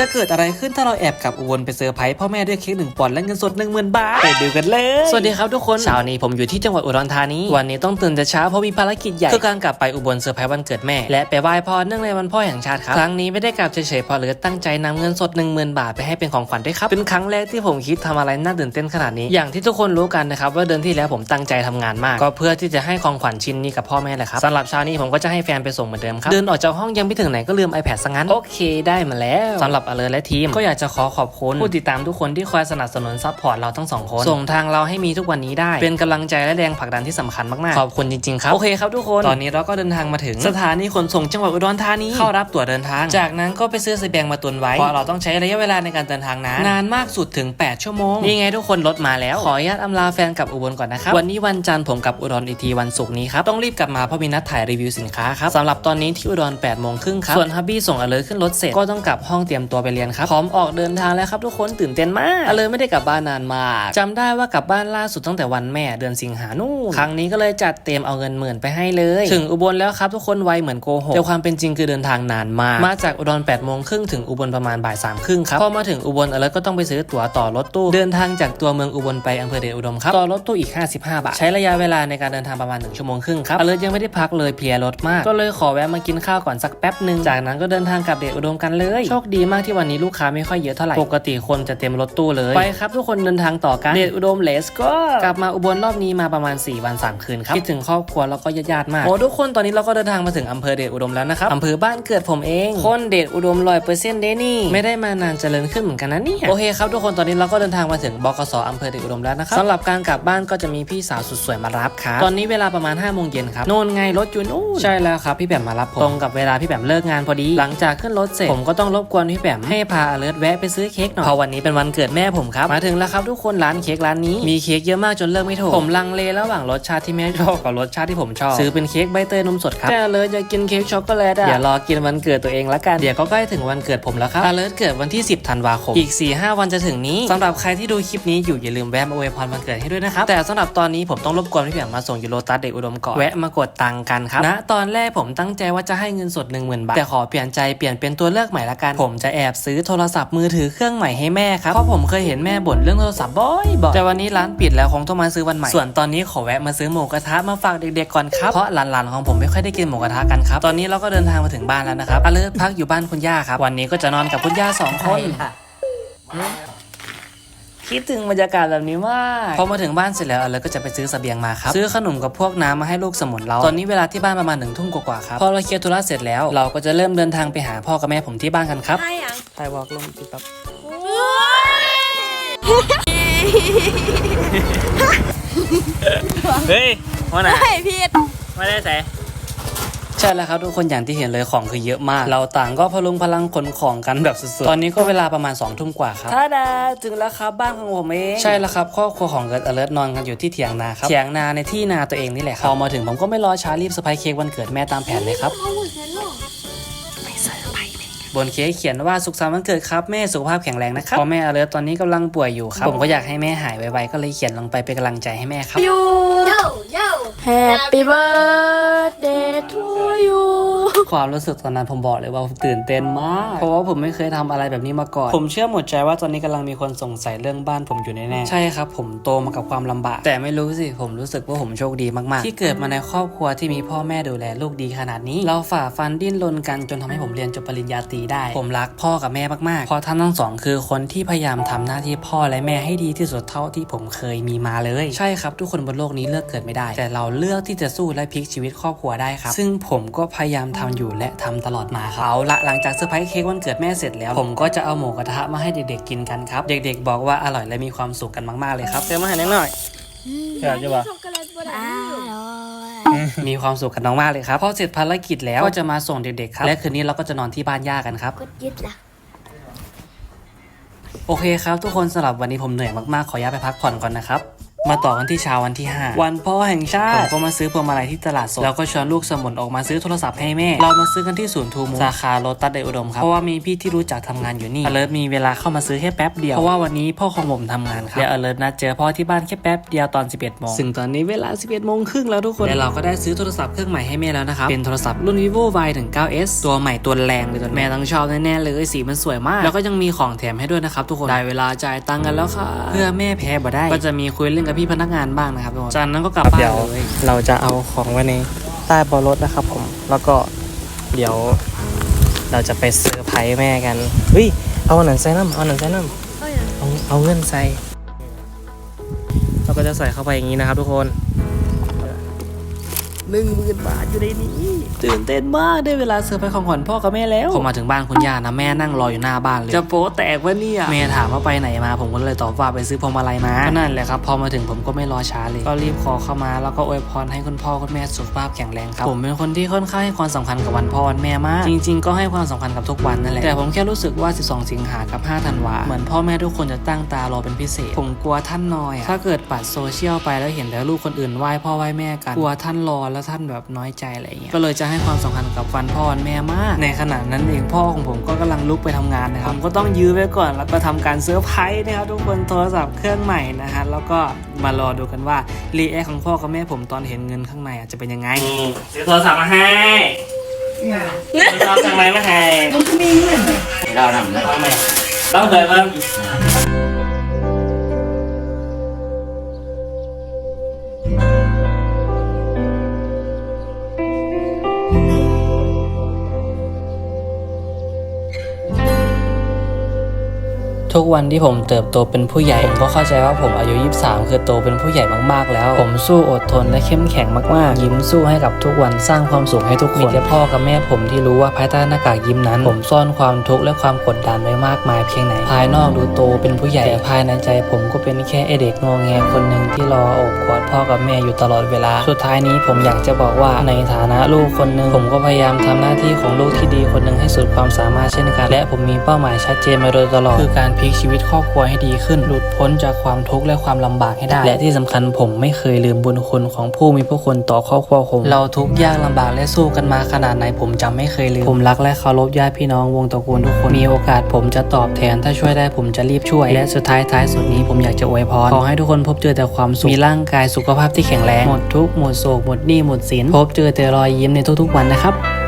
จะเกิดอะไรขึ้นถ้าเราแอบกลับอุบลไปเซอร์ไพรส์พ่อแม่ด้วยเค้กหนึ่งปอนด์และเงินสดหนึ่งหมื่นบาทไปดูกันเลย สวัสดีครับทุกคนเช้านี้ผมอยู่ที่จังหวัดอุดรธานี วันนี้ต้องตื่นแต่เช้าเพราะมีภารกิจใหญ่คือการกลับไปอุบลเซอร์ไพรส์วันเกิดแม่ และไปไหว้พ่อเนื่องในวันพ่อแห่งชาติครับ ครั้งนี้ไม่ได้กลับเฉยๆเพอเหลือตั้งใจนำเงินสด1 0,000 บาทไปให้เป็นของขวัญด้วยครับ เป็นครั้งแรกที่ผมคิดทำอะไรน่าตื่นเต้นขนาดนี้ อย่างที่ทุกคนรู้กันนะครับว่าเดือนที่แล้วผมตั้งใจทำงานมาก ก็เพื่อที่จะให้ของขวัญชิ้นนี้กับพ่อแม่แหละครับสำหรับเช้านี้ผมก็จะให้แฟนไปส่งเหมือนเดิมครับ เดินออกจากห้องยังไม่ถึงไหนก็ลืม iPad ซะงั้น โอเคได้มาแล้วสำหรับอเลอและทีม ก็อยากจะขอขอบคุณผู้ติดตามทุกคนที่คอยสนับสนุนซัพพอร์ตเราทั้งสองคน ส่งทางเราให้มีทุกวันนี้ได้ เป็นกำลังใจและแรงผลักดันที่สำคัญมากๆ ขอบคุณจริงๆครับ โอเคครับทุกคน ตอนนี้เราก็เดินทางมาถึง สถานีขนส่งจังหวัดอุดรธานี เข้ารับตั๋วเดินทาง จากนั้นก็ไปซื้อเสบียงมาตุนไว้ เพราะเราต้องใช้ระยะเวลาในการเดินทางนาน นานมากสุดถึง 8 ชั่วโมง นี่ไงทุกคนรถมาแล้ว ขออนุญาตอำลาแฟนกลับอุบลก่อนนะครับ วันนี้วันจันทร์ผมกลับอุดรอีกทีวันศุกร์นี้ครับ ต้องรีบกลับมาเพราะมีนัดถ่ายรีวิวสินค้าครับสำหรับตอนนี้ที่อุดร8โมงครึ่งครับ ส่วนฮับบี้ส่งอเลอขึ้นรถเสร็จก็ต้องกลับห้องเตรียมตัวไปเรียนครับพร้อมออกเดินทางแล้วครับทุกคนตื่นเต้นมากอเลอไม่ได้กลับบ้านนานมากจำได้ว่ากลับบ้านล่าสุดตั้งแต่วันแม่เดือนสิงหานู่นครั้งนี้ก็เลยจัดเต็มเอาเงินหมื่นไปให้เลย ถึงอุบลแล้วครับทุกคนไวเหมือนโกหกแต่ความเป็นจริงคือเดินทางนานมากมาจากอุดร8โมงครึ่งถึงอุบลประมาณบ่ายสามครึ่งครับพอมาถึงอุบลอเลอก็ต้องไปซื้อตั๋วต่อรถตู้ เดินทางจากตัวเมืองอุบลไปอำเภอเดชอุดมครับต่อรถตู้อีก 55 บาท ใช้ระยะเวลาในการเดินทางประมาณ1ชั่วโมงครึ่งครับอเลอยังไม่ได้พักเลยเพลียรถมาก ก็เลยขอแวะมากินข้าวก่อนสักแป๊บหนึ่งจากนั้นก็เดินทางกลับเดชอุดมกันเลย โชคดีมากที่วันนี้ลูกค้าไม่ค่อยเยอะเท่าไหร่ ปกติคนจะเต็มรถตู้เลย ไปครับทุกคนเดินทางต่อกันเดชอุดมเลสก็ กลับมาอุบลรอบนี้มาประมาณ 4 วัน 3 คืนครับ คิดถึงครอบครัวแล้วก็ญาติๆมาก โอ้ทุกคนตอนนี้เราก็เดินทางมาถึงอำเภอเดชอุดมแล้วนะครับอำเภอบ้านเกิดผมเอง คนเดชอุดมร้อยเปอร์เซ็นต์เดนี่ ไม่ได้มานานเจริญขึ้นเหมือนกันนะเนี่ย โอเคครับทุกคนตอนนี้เราก็เดินทางมาถึงบกสอำเภอเดชอุดมแล้วนะครับสำหรับการกลับบ้านก็จะมีพี่สาวสุดสวยมารับครับตอนนี้เวลาประมาณ5้าโมงเย็นครับโน่นไงรถอยู่นู่นใช่แล้วครับพี่แบมมารับผมตรงกับเวลาพี่แบมเลิกงานพอดี หลังจากขึ้นรถเสร็จผมก็ต้องรบกวนพี่แบมให้พาอเลิร์แวะไปซื้อเค้กหน่อยเพราะวันนี้เป็นวันเกิดแม่ผมครับ มาถึงแล้วครับทุกคนร้านเค้กร้านนี้มีเค้กเยอะมากจนเลือกไม่ถูกผมลังเลระหว่างรสชาติที่แม่ชอบกับรสชาติที่ผมชอบซื้อเป็นเค้กใบเตยนมสดครับแต่อเลิร์อยากกินเค้กช็อกโกแลตอะอย่ารอกินวันเกิดตัวเองละกันเดี๋ยวก็ใกล้ถึงวันเกิดผมแล้วครับอเลิร์เกิดวันที่ 10ธันวาคมอีก 4-5 วันจะถึงนี้สำหรับใครที่ดูคลิปนี้อยู่อย่าลืมแวะมาอวยพรวันเกิดให้ด้วยนะครับแต่สำหรับตอนนี้ผมต้องรบกวนพี่แบมมาส่งยูโรตัสเด็กอุดมก่อนแวะมากดตังค์กันครับณตอนแรกผมตั้งใจว่าจะให้เงินสด1 0,000บาทแต่ขอเปลี่ยนใจเปลี่ยนเป็นตัวเลือกใหม่ละกันผมจะแอบซื้อโทรศัพท์มือถือเครื่องใหม่ให้แม่ครับเพราะผมเคยเห็นแม่บ่นเรื่องโทรศัพท์บ่อยบ่อยแต่วันนี้ร้านปิดแล้วคงต้องมาซื้อวันใหม่ ส่วนตอนนี้ขอแวะมาซื้อหมูกระทะมาฝากเด็กๆก่อนครับเพราะหลานๆของผมไม่ค่อยได้กินหมูกระทะกันครับตอนนี้เราก็เดินทางมาถึงบ้านแล้วนะครับอเลิศพักอยู่บ้านคุณย่าครับวันนี้ก็จะนอนกับคุณย่าสองคน คิดถึงบรรยากาศแบบนี้มากพอมาถึงบ้านเสร็จแล้วเราก็จะไปซื้อเสบียงมาครับ ซื้อขนมกับพวกน้ำมาให้ลูกสมุนเรา ตอนนี้เวลาที่บ้านประมาณหนึ่งทุ่มกว่าๆครับ พอเราเคลียร์ธุระเสร็จแล้ว เราก็จะเริ่มเดินทางไปหาพ่อกับแม่ผมที่บ้านกันครับใช่ยังถ่ายวอล์กลงติ๊กต็อกเฮ้ยว่าไหนเฮ้ยพี่ไม่ได้ใส่ ใช่แล้วครับทุกคนอย่างที่เห็นเลยของคือเยอะมาก เราต่างก็พลุงพลังขนของกันแบบสุดๆ ตอนนี้ก็เวลาประมาณ2องทุ่มกว่าครับท่าดาถึงแล้วครับบ้านของผมเองใช่แล้วครับครอบครัวของเกิดอเลิร์นอนกันอยู่ที่เถียงนาครับเถียงนาในที่นาตัวเองนี่แหละครับพอมาถึงผมก็ไม่รอช้ารีบสไปเค้กวันเกิดแม่ตามแผนเลยครับ บนเค้กเขียนว่าสุขสันต์วันเกิดครับแม่สุขภาพแข็งแรงนะครับเพราะแม่อเลิร์ตอนนี้กำลังป่วยอยู่ครับ ผมก็อยากให้แม่หายไวๆก็เลยเขียนลงไปเป็นกำลังใจให้แม่ครับยูโยโย่ Happy birthday to you ความรู้สึกตอนนั้นผมบอกเลยว่าผมตื่นเต้นมาก เพราะว่าผมไม่เคยทำอะไรแบบนี้มาก่อน ผมเชื่อหมดใจว่าตอนนี้กำลังมีคนสงสัยเรื่องบ้านผมอยู่แน่ๆใช่ครับ ผมโตมากับความลำบาก แต่ไม่รู้สิผมรู้สึกว่าผมโชคดีมากๆ ที่เกิดมาในครอบครัวที่มีพ่อแม่ดูแลลูกดีขนาดนี้ เราฝ่าฟันดิ้นรนกันจนทำให้ผมเรียนจบปริญญาตรีได้ ผมรักพ่อกับแม่มากๆเพราะท่านทั้งสองคือคนที่พยายามทำหน้าที่พ่อและแม่ให้ดีที่สุดเท่าที่ผมเคยมีมาเลย ใช่ครับทุกคนบนโลกนี้เลือกเกิดไม่ได้ แต่เราเลือกที่จะสู้และพลิกชีวิตครอบครัวได้ครับ ซึ่งผมก็พยายามทำอยู่และทำตลอดมาครับเอาละหลังจากเซอร์ไพรส์เค้กวันเกิดแม่เสร็จแล้ว ผมก็จะเอาหมูกระทะมาให้เด็กๆกินกันครับ เด็กๆ บอกว่าอร่อยและมีความสุขกันมากๆเลยครับเติมมาให้หน่อยอยากจะบอกช็อกโกแลตบนอ้าวมีความสุขกันมากๆเลยครับพอเสร็จภารกิจแล้วก็จะมาส่งเด็กๆครับ และคืนนี้เราก็จะนอนที่บ้านย่ากันครับกดยึดละโอเคครับ ทุกคนสำหรับวันนี้ผมเหนื่อยมากๆ ขออนุญาตไปพักผ่อนก่อนนะครับ มาต่อกันที่เช้าวันที่ 5 วันพ่อแห่งชาติผมก็มาซื้อพวงมาลัยที่ตลาดสดแล้วก็ชวนลูกสมุนออกมาซื้อโทรศัพท์ให้แม่ เรามาซื้อกันที่ศูนย์ทูมูสาขาโลตัสไดอุดมครับเพราะว่ามีพี่ที่รู้จักทำงานอยู่นี่อเลิร์มีเวลาเข้ามาซื้อแค่แป๊บเดียวเพราะว่าวันนี้พ่อของผมทำงานครับและอเลิร์นัดเจอพ่อที่บ้านแค่แป๊บเดียวตอน 11โมงซึ่งตอนนี้เวลา 11โมงครึ่งแล้วทุกคนและเราก็ได้ซื้อโทรศัพท์เครื่องใหม่ให้แม่แล้วนะครับเป็นโทรศัพท์รุ่น vivo y 1 9 s ตัวใหม่ตัวแรงเลยตัวแม่ต้องชอบแน่ๆเลยสีมันสวยมาก แล้วก็ยังมีของแถมให้ด้วยนะครับทุกคนได้เวลาจ่ายตังค์กันแล้วค่ะเพื่อแม่แพ้บ่ได้ก็จะมีคุยเล่นกับพี่พนักงานบ้างนะครับทุกคนจากนั้นก็กลับบ้านเดี๋ยวเลยเราจะเอาของไว้ในใต้เบาะรถนะครับผม แล้วก็เดี๋ยวเราจะไปเซอร์ไพรส์แม่กันเฮ้ยเอาหนังใส่น้ำเอาหนังใส่น้ำเอาเอาเงินใส่เราก็จะใส่เข้าไปอย่างนี้นะครับทุกคน หนึ่งหมื่นบาทอยู่ในนี้ตื่นเต้นมากได้เวลาเซอร์ไพรส์ของขวัญพ่อกับแม่แล้วผมมาถึงบ้านคุณย่านะแม่นั่งรออยู่หน้าบ้านเลยจะโป๊แตกวะเนี่ยแม่ถามว่าไปไหนมาผมก็เลยตอบว่าไปซื้อพวงมาลัยมาก็นั่นแหละครับพอมาถึงผมก็ไม่รอช้าเลย ก็รีบขอเข้ามาแล้วก็อวยพรให้คุณพ่อคุณแม่สุขภาพแข็งแรงครับผมเป็นคนที่ค่อนข้างให้ความสำคัญกับวันพ่อวันแม่มาก จริง ๆ ก็ให้ความสำคัญกับทุกวันนั่นแหละแต่ผมแค่รู้สึกว่า 12 สิงหากับ 5 ธันวาเหมือนพ่อแม่ทุกคนจะตั้งตารอเป็นพิเศษ ผมกลัวท่านนอยอะถ้าเกิดปัดโซเชียลไปแล้วเห็นแล้วลูกคนอื่นไหว้พ่อไหว้แม่กันกลัวท่านรอแล้วท่านแบบน้อยใจอะไรอย่างเงี้ยก็เลยจะให้ความสำคัญกับวันพ่อวันแม่มาก ในขณะนั้นเองพ่อของผมก็กำลังลุกไปทำงานนะครับผมก็ต้องยื้อไว้ก่อน แล้วก็ทำการเซอร์ไพรส์นะครับทุกคนโทรศัพท์เครื่องใหม่นะฮะแล้วก็มารอดูกันว่ารีแอคของพ่อกับแม่ผมตอนเห็นเงินข้างในอะจะเป็นยังไงซื้อโทรศัพท์มาให้ซื้อโทรศัพท์จากไหนมาให้เราทำนะเอาไหมต้องเคยเพิ่ ทุกวันที่ผมเติบโตเป็นผู้ใหญ่ผมก็เข้าใจว่าผมอายุ 23 คือโตเป็นผู้ใหญ่มากๆ แล้ว ผมสู้อดทนและเข้มแข็งมากๆ ยิ้มสู้ให้กับทุกวันสร้างความสุขให้ทุกคนมีแต่พ่อกับแม่ผมที่รู้ว่าภายใต้หน้ากากยิ้มนั้น ผมซ่อนความทุกข์และความกดดันไว้มากมายเพียงไหน ภายนอกดูโตเป็นผู้ใหญ่แต่ภายในใจ ผมก็เป็นแค่ไอเด็กงอแงคนหนึ่งที่รอโอบกอดพ่อกับแม่อยู่ตลอดเวลา สุดท้ายนี้ผมอยากจะบอกว่าในฐานะลูกคนหนึ่งผมก็พยายามทำหน้าที่ของลูกที่ดีคนหนึ่งให้สุดความสามารถเช่นกัน และผมมีเป้าหมายชัดเจนมาโดยตลอดคือการพลิกชีวิตครอบครัวให้ดีขึ้น หลุดพ้นจากความทุกข์และความลำบากให้ได้ และที่สำคัญผมไม่เคยลืมบุญคุณของผู้มีพระคุณต่อครอบครัวผม เราทุกข์ยากลำบากและสู้กันมาขนาดไหนผมจำไม่เคยลืม ผมรักและเคารพญาติพี่น้องวงตระกูลทุกคน มีโอกาสผมจะตอบแทนถ้าช่วยได้ผมจะรีบช่วย และสุดท้ายท้ายสุดนี้ผมอยากจะอวยพรขอให้ทุกคนพบเจอแต่ความสุข มีร่างกายสุขภาพที่แข็งแรง หมดทุกข์หมดโศกหมดหนี้หมดสิน พบเจอแต่รอยยิ้มในทุกๆวันนะครับ